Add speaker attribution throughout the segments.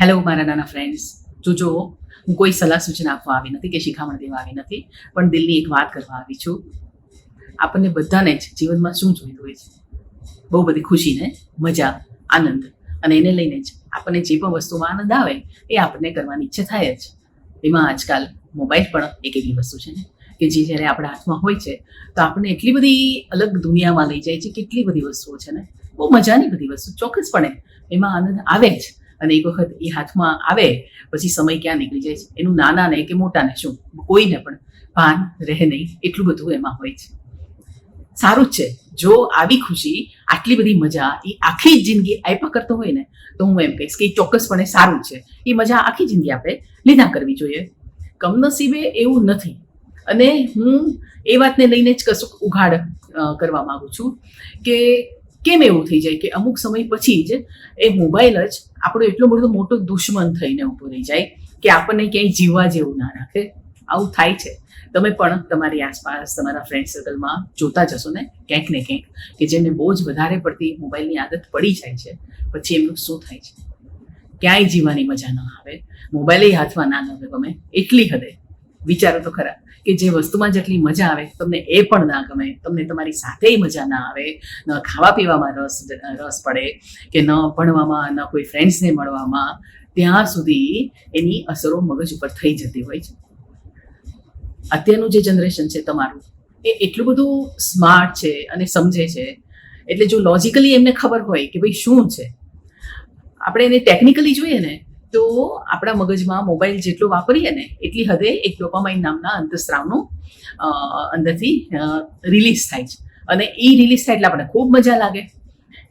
Speaker 1: Hello મારા નાના friends જોજો હું કોઈ સલાહ સૂચના આપવા આવી નથી કે શિખામણ દેવા આવી નથી, પણ દિલની એક વાત કરવા આવી છું. આપણને બધાને જ જીવનમાં શું જોઈતું હોય છે? બહુ બધી ખુશીને, મજા, આનંદ અને એને લઈને જ આપણને જે પણ વસ્તુમાં આનંદ આવે, એ આપણને કરવાની ઈચ્છા થાય જ. એમાં આજકાલ મોબાઈલ પણ એક એવી વસ્તુ છે ને, કે જે જ્યારે આપણા હાથમાં હોય છે, તો આપણને એટલી બધી અલગ દુનિયામાં લઈ જાય છે, કેટલી બધી વસ્તુઓ છે ને, બહુ મજાની બધી વસ્તુ ચોક્કસપણે એમાં આનંદ આવે જ. અને એક વખત એ હાથમાં આવે, પછી સમય ક્યાં નીકળી જાય છે? એનું નાના ને કે મોટાને શું? કોઈને પણ ભાન રહે નહીં. એટલું બધું એમાં હોય છે. સારું જ છે. જો આવી ખુશી, આટલી બધી મજા એ આખી જિંદગી આપ્યા કરતો હોય ને, તો હું એમ કહીશ કે એ ચોક્કસપણે સારું છે. એ મજા આખી જિંદગી આપણે લીધા કરવી જોઈએ. કમનસીબે એવું નથી. અને હું એ વાતને લઈને જ કશુંક ઉઘાડ કરવા માગું છું કે કેમ એવું થઈ જાય કે અમુક સમય પછી જ એ મોબાઈલ જ આપણો એટલો બધો મોટો દુશ્મન થઈને ઊભો રહી જાય કે આપણને ક્યાંય જીવવા જેવું ના રાખે. આવું થાય છે. તમે પણ તમારી આસપાસ, તમારા ફ્રેન્ડ સર્કલમાં જોતા જશો ને ક્યાંક ને ક્યાંક કે જેમને બહુ જ વધારે પડતી મોબાઈલની આદત પડી જાય છે. પછી એમનું શું થાય છે? ક્યાંય જીવવાની મજા ન આવે. મોબાઈલ હાથમાં ના ન ગમે, એટલી હદે વિચારો તો ખરા કે જે વસ્તુમાં જેટલી મજા આવે, તમને એ પણ ના ગમે, તમને તમારી સાથે મજા ના આવે, ન ખાવા પીવામાં રસ રસ પડે કે ન ભણવામાં, ન કોઈ ફ્રેન્ડ્સને મળવામાં, ત્યાં સુધી એની અસરો મગજ ઉપર થઈ જતી હોય છે. અત્યારનું જે જનરેશન છે તમારું, એ એટલું બધું સ્માર્ટ છે અને સમજે છે. એટલે જો લોજિકલી એમને ખબર હોય કે ભાઈ શું છે, આપણે એને ટેકનિકલી જોઈએ ને તો આપણા મગજમાં મોબાઈલ જેટલો વાપરીએ ને, એટલી હદે એક ડોપામાઇન નામના અંતસ્ત્રાવનું અંદરથી રિલીઝ થાય છે. અને એ રિલીઝ થાય એટલે આપણને ખૂબ મજા લાગે.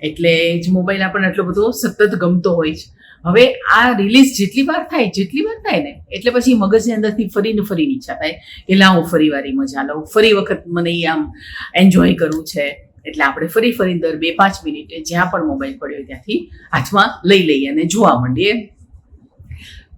Speaker 1: એટલે જ મોબાઈલ આપણને એટલો બધો સતત ગમતો હોય છે. હવે આ રિલીઝ જેટલી વાર થાય, જેટલી વાર થાય ને, એટલે પછી મગજની અંદરથી ફરીને ફરીને ઈચ્છા થાય કે હું ફરી વારી મજા લઉં ફરી વખત મને આમ એન્જોય કરવું છે. એટલે આપણે ફરી ફરી દર બે પાંચ મિનિટે જ્યાં પણ મોબાઈલ પડ્યો ત્યાંથી હાથમાં લઈ લઈએ અને જોવા માંડીએ.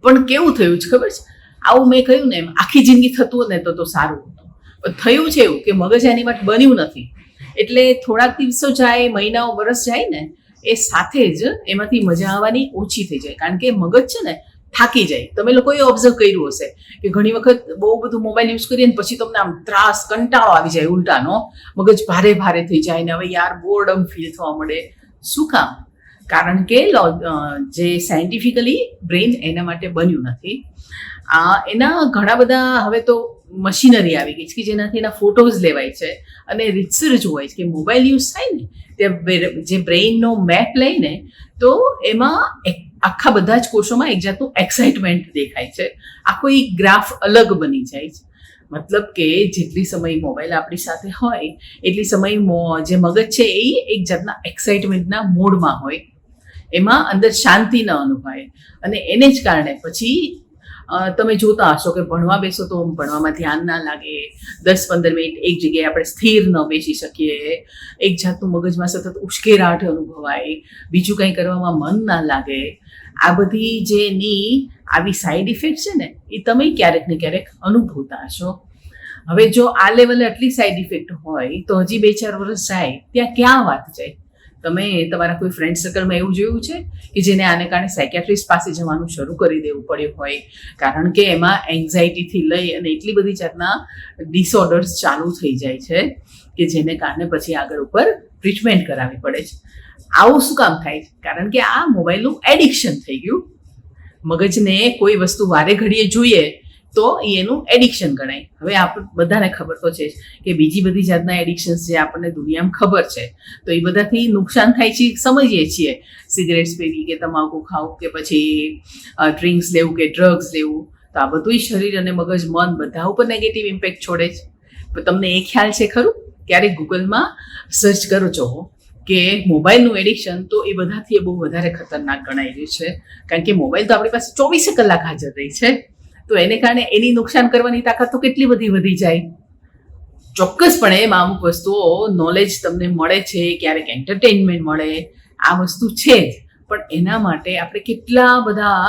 Speaker 1: પણ કેવું થયું છે ખબર છે? આવું મેં કહ્યું ને એમ, આખી જિંદગી થતું હોત ને તો તો સારું હતું. થયું છે એવું કે મગજ એની માટે બન્યું નથી. એટલે થોડાક દિવસો જાય, મહિનાઓ, વરસ જાય ને, એ સાથે જ એમાંથી મજા આવવાની ઓછી થઈ જાય. કારણ કે મગજ છે ને થાકી જાય. તમે લોકોએ ઓબ્ઝર્વ કર્યું હશે કે ઘણી વખત બહુ બધું મોબાઈલ યુઝ કરીએ ને પછી તમને આમ ત્રાસ, કંટાળો આવી જાય ઉલટાનો. મગજ ભારે ભારે થઈ જાય ને હવે યાર બોર્ડમ ફીલ થવા મળે. શું કામ? કારણ કે જે સાયન્ટિફિકલી બ્રેઇન એના માટે બન્યું નથી. એના ઘણા બધા હવે તો મશીનરી આવી ગઈ છે કે જેનાથી એના ફોટોઝ લેવાય છે અને રિસર્ચ હોય છે કે મોબાઈલ યુઝ થાય ને તે બ્રે- જે બ્રેઇનનો મેપ લઈને તો એમાં આખા બધા જ કોષોમાં એક જાતનું એક્સાઇટમેન્ટ દેખાય છે. આખો એક ગ્રાફ અલગ બની જાય છે. મતલબ કે જેટલી સમય મોબાઈલ આપણી સાથે હોય, એટલી સમય જે મગજ છે એ એક જાતના એક્સાઇટમેન્ટના મોડમાં હોય. એમાં અંદર શાંતિ ન અનુભવાય. અને એને જ કારણે પછી તમે જોતા હશો કે ભણવા બેસો તો ભણવામાં ધ્યાન ના લાગે. દસ પંદર મિનિટ એક જગ્યાએ આપણે સ્થિર ન બેસી શકીએ. એક જાતનું મગજમાં સતત ઉશ્કેરાટ અનુભવાય. બીજું કંઈ કરવામાં મન ના લાગે. આ બધી જે એની આવી સાઈડ ઇફેક્ટ છે ને, એ તમે ક્યારેક ને ક્યારેક અનુભવતા હશો. હવે જો આ લેવલે આટલી સાઈડ ઇફેક્ટ હોય, તો હજી બે ચાર વર્ષ જાય, ત્યાં ક્યાં વાત જાય? તમે તમારા કોઈ ફ્રેન્ડ સર્કલમાં એવું જોયું છે કે જેને આને કારણે સાયકેટ્રિસ્ટ પાસે જવાનું શરૂ કરી દેવું પડ્યું હોય? કારણ કે એમાં એન્ઝાયટીથી લઈ અને એટલી બધી જાતના ડિસઓર્ડર્સ ચાલુ થઈ જાય છે કે જેને કારણે પછી આગળ ઉપર ટ્રીટમેન્ટ કરાવવી પડે છે. આવું શું કામ થાય છે? કારણ કે આ મોબાઈલનું એડિક્શન થઈ ગયું. મગજને કોઈ વસ્તુ વારે ઘડીએ જોઈએ તો એનું એડિક્શન ગણાય. હવે આપણે બધાને ખબર તો છે કે બીજી બધી જાતના એડિક્શન્સ જે આપણને દુનિયામાં ખબર છે, તો એ બધાથી નુકસાન થાય છે, સમજીએ છીએ. સિગરેટ્સ પીવી કે તમાકુ ખાવું કે પછી ડ્રિંક્સ લેવું કે ડ્રગ્સ લેવું, તો આ બધુંય શરીર અને મગજ, મન બધા ઉપર નેગેટિવ ઇમ્પેક્ટ છોડે છે. તમને એ ખ્યાલ છે ખરું? ક્યારેક ગૂગલમાં સર્ચ કરો છો કે મોબાઈલનું એડિક્શન તો એ બધાથી બહુ વધારે ખતરનાક ગણાઈ રહ્યું છે. કારણ કે મોબાઈલ તો આપણી પાસે ચોવીસે કલાક હાજર રહી છે. તો એને કારણે એની નુકસાન કરવાની તાકાત તો કેટલી બધી વધી જાય. ચોક્કસપણે એમાં અમુક વસ્તુઓ નોલેજ તમને મળે છે, ક્યારેક એન્ટરટેનમેન્ટ મળે, આ વસ્તુ છે જ. પણ એના માટે આપણે કેટલા બધા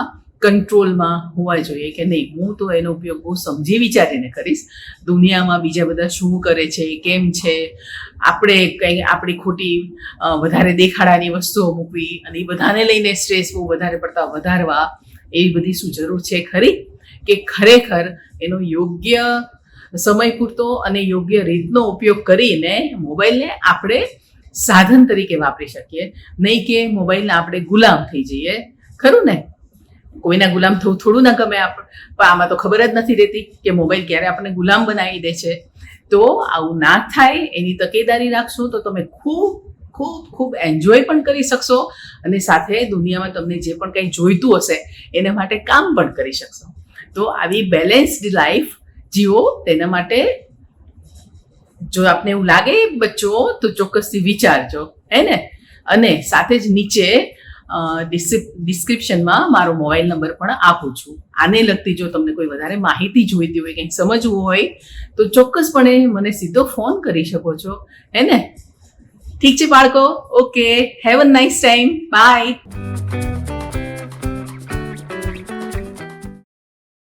Speaker 1: કંટ્રોલમાં હોવા જોઈએ કે નહીં? હું તો એનો ઉપયોગ બહુ સમજી વિચારીને કરીશ. દુનિયામાં બીજા બધા શું કરે છે, કેમ છે? આપણે કંઈ આપણી ખોટી વધારે દેખાડાની વસ્તુઓ મૂકવી અને એ બધાને લઈને સ્ટ્રેસ બહુ વધારે પડતા વધારવા એવી બધી શું જરૂર છે ખરી? કે ખરેખર એનો યોગ્ય સમય પૂરતો અને યોગ્ય રીતનો ઉપયોગ કરીને મોબાઈલને આપણે સાધન તરીકે વાપરી શકીએ. નહીં કે મોબાઈલના આપણે ગુલામ થઈ જઈએ. ખરું ને? કોઈના ગુલામ થવું થોડું ના ગમે આપણે પણ આમાં તો ખબર જ નથી રહેતી કે મોબાઈલ ક્યારે આપણને ગુલામ બનાવી દે છે. તો આવું ના થાય. એની તકેદારી રાખશો તો તમે ખૂબ ખૂબ ખૂબ એન્જોય પણ કરી શકશો અને સાથે દુનિયામાં તમને જે પણ કંઈ જોઈતું હશે, એના માટે કામ પણ કરી શકશો. તો આવી બેલેન્સ્ડ લાઈફ જીવો તેના માટે જો આપને એવું લાગે બચ્ચો, તો ચોક્કસથી વિચારજો, હે ને? અને સાથે જ નીચે ડિસ્ક્રિપ્શનમાં મારો મોબાઈલ નંબર પણ આપું છું. આને લગતી જો તમને કોઈ વધારે માહિતી જોઈતી હોય, કંઈક સમજવું હોય, તો ચોક્કસપણે મને સીધો ફોન કરી શકો છો, હે ને? ઠીક છે બાળકો? Okay. Have a nice time bye